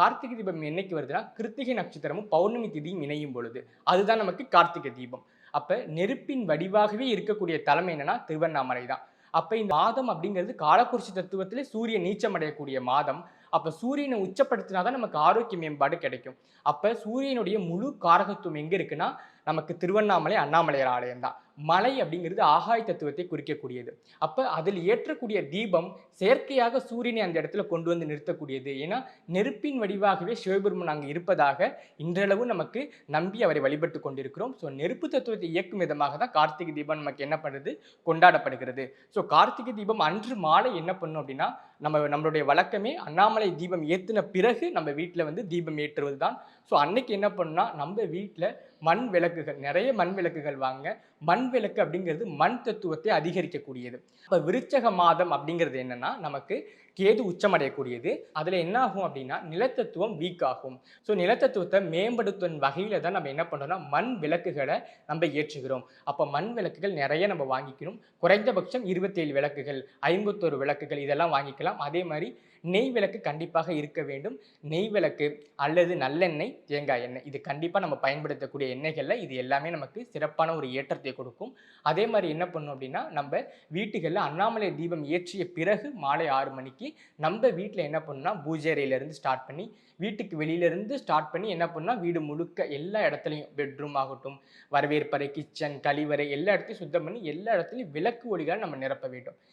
கார்த்திகை தீபம் என்னைக்கு வருதுன்னா கிருத்திகை நட்சத்திரமும் பௌர்ணமி திதியும் இணையும் பொழுது. அதுதான் நமக்கு கார்த்திகை தீபம். அப்போ நெருப்பின் வடிவாகவே இருக்கக்கூடிய தலைமை என்னன்னா திருவண்ணாமலை தான். அப்போ இந்த மாதம் அப்படிங்கிறது காலக்குறிச்சி தத்துவத்திலே சூரியன் நீச்சம் அடையக்கூடிய மாதம். அப்போ சூரியனை உச்சப்படுத்தினா தான் நமக்கு ஆரோக்கிய மேம்பாடு கிடைக்கும். அப்போ சூரியனுடைய முழு காரகத்துவம் எங்கே இருக்குன்னா நமக்கு திருவண்ணாமலை அண்ணாமலையார் ஆலயம் தான். மலை அப்படிங்கிறது ஆகாய தத்துவத்தை குறிக்கக்கூடியது. அப்போ அதில் ஏற்றக்கூடிய தீபம் செயற்கையாக சூரியனை அந்த இடத்துல கொண்டு வந்து நிறுத்தக்கூடியது. ஏன்னா நெருப்பின் வடிவாகவே சிவபெருமன் அங்கே இருப்பதாக இன்றளவு நமக்கு நம்பி அவரை வழிபட்டு கொண்டிருக்கிறோம். ஸோ நெருப்பு தத்துவத்தை இயக்கும் விதமாக தான் கார்த்திகை தீபம் நமக்கு என்ன பண்ணுது? கொண்டாடப்படுகிறது. ஸோ கார்த்திகை தீபம் அன்று மாலை என்ன பண்ணும் அப்படின்னா நம்ம நம்மளுடைய வழக்கமே அண்ணாமலை தீபம் ஏற்றின பிறகு நம்ம வீட்டில் வந்து தீபம் ஏற்றுவது தான் ஸோ அன்னைக்கு என்ன பண்ணால் நம்ம வீட்டில் மண் விளக்கு விளக்குகள் நிறைய மண் விளக்குகள் வாங்க. மண் விளக்கு அப்படிங்கிறது மண் தத்துவத்தை அதிகரிக்கக்கூடியது. இப்போ விருச்சக மாதம் அப்படிங்கிறது என்னன்னா நமக்கு கேது உச்சமடையக்கூடியது. அதில் என்ன ஆகும் அப்படின்னா நிலத்தத்துவம் வீக் ஆகும். ஸோ நிலத்தத்துவத்தை மேம்படுத்தும் வகையில் தான் நம்ம என்ன பண்ணுறோம்னா மண் விளக்குகளை நம்ம ஏற்றுகிறோம். அப்போ மண் விளக்குகள் நிறைய நம்ம வாங்கிக்கணும். குறைந்தபட்சம் இருபத்தேழு விளக்குகள் ஐம்பத்தோரு விளக்குகள் இதெல்லாம் வாங்கிக்கலாம். அதே மாதிரி நெய் விளக்கு கண்டிப்பாக இருக்க வேண்டும். நெய் விளக்கு அல்லது நல்லெண்ணெய் தேங்காய் எண்ணெய் இது கண்டிப்பாக நம்ம பயன்படுத்தக்கூடிய எண்ணெய்களில் இது எல்லாமே நமக்கு சிறப்பான ஒரு ஏற்றத்தை கொடுக்கும். அதே மாதிரி என்ன பண்ணும் அப்படின்னா நம்ம வீட்டுகளில் அண்ணாமலை தீபம் ஏற்றிய பிறகு மாலை ஆறு மணிக்கு நம்ம வீட்டில் என்ன பண்ணால் பூஜை அறையிலேருந்து ஸ்டார்ட் பண்ணி வீட்டுக்கு வெளியிலேருந்து ஸ்டார்ட் பண்ணி என்ன பண்ணால் வீடு முழுக்க எல்லா இடத்துலையும் பெட்ரூம் ஆகட்டும் வரவேற்பறை கிச்சன் கழிவறை எல்லா இடத்தையும் சுத்தம் பண்ணி எல்லா இடத்துலையும் விளக்கு ஒளிகளை நம்ம நிரப்ப வேண்டும்.